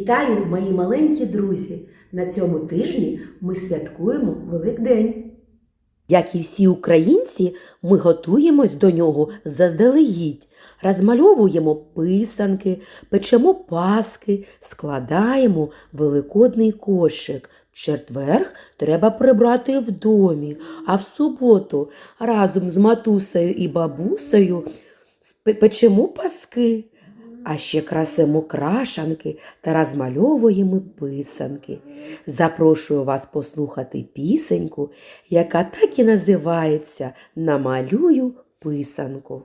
Вітаю, мої маленькі друзі! На цьому тижні ми святкуємо Великдень. Як і всі українці, ми готуємось до нього заздалегідь, розмальовуємо писанки, печемо паски, складаємо великодний кошик. В четверг треба прибрати в домі, а в суботу разом з матусею і бабусею печемо паски. А ще красимо крашанки та розмальовуємо писанки. Запрошую вас послухати пісеньку, яка так і називається Намалюю писанку.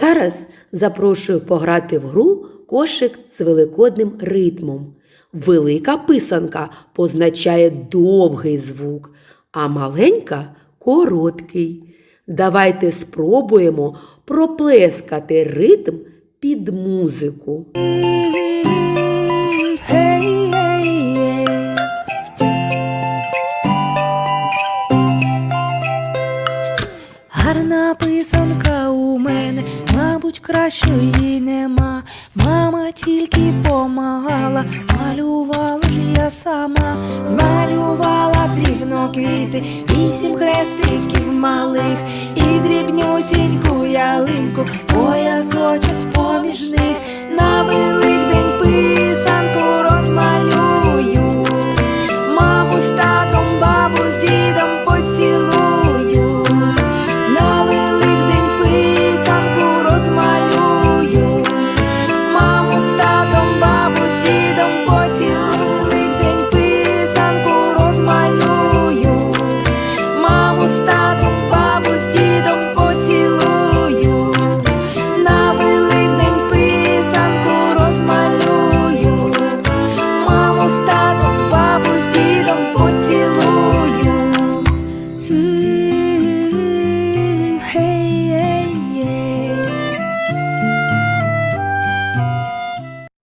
Зараз запрошую пограти в гру кошик з великодним ритмом. Велика писанка позначає довгий звук, а маленька короткий. Давайте спробуємо проплескати ритм під музику. Гарна писанка кращої нема. Мама тільки помагала, малювала ж я сама, змалювала плівно квіти, вісім хрестиків малих. І дрібнюсіньку ялинку, поясочок поміж них,